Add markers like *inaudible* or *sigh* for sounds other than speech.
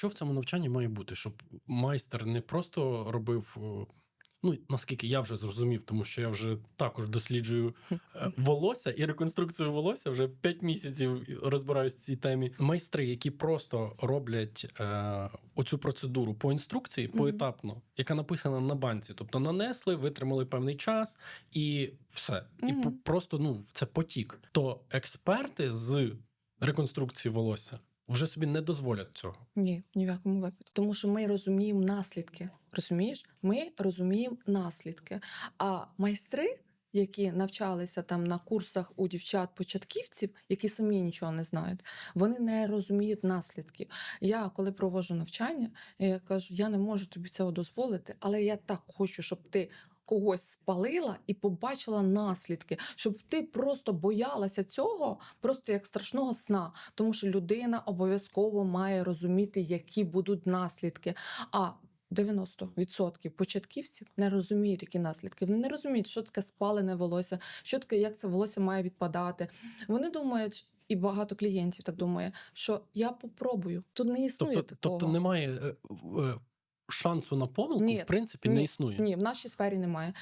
що в цьому навчанні має бути, щоб майстер не просто робив. е, Ну, наскільки я вже зрозумів, тому що я вже також досліджую е, *laughs* волосся і реконструкцію волосся вже 5 місяців розбираюсь в цій темі. Майстри, які просто роблять е, оцю процедуру по інструкції поетапно, яка написана на банці. Тобто нанесли, витримали певний час і все. І Мгм. пр- просто ну, це потік. То експерти з реконструкції волосся вже собі не дозволять цього. Ні, ні в якому випадку. Тому що ми розуміємо наслідки. Розумієш? Ми розуміємо наслідки. А майстри, які навчалися там на курсах у дівчат-початківців, які самі нічого не знають, вони не розуміють наслідків. Я коли проводжу навчання, я кажу, я не можу тобі цього дозволити, але я так хочу, щоб ти. Когось спалила і побачила наслідки, щоб ти просто боялася цього, просто як страшного сна. Тому що людина обов'язково має розуміти, які будуть наслідки. А 90% початківців не розуміють, які наслідки. Вони не розуміють, що таке спалене волосся, що таке, як це волосся має відпадати. Вони думають. І багато клієнтів так думає, що я попробую. Тут не існує Тобто, такого. тобто немає е, е, шансу на помилку, Ні, в принципі, ні, не існує. Ні, в нашій сфері немає.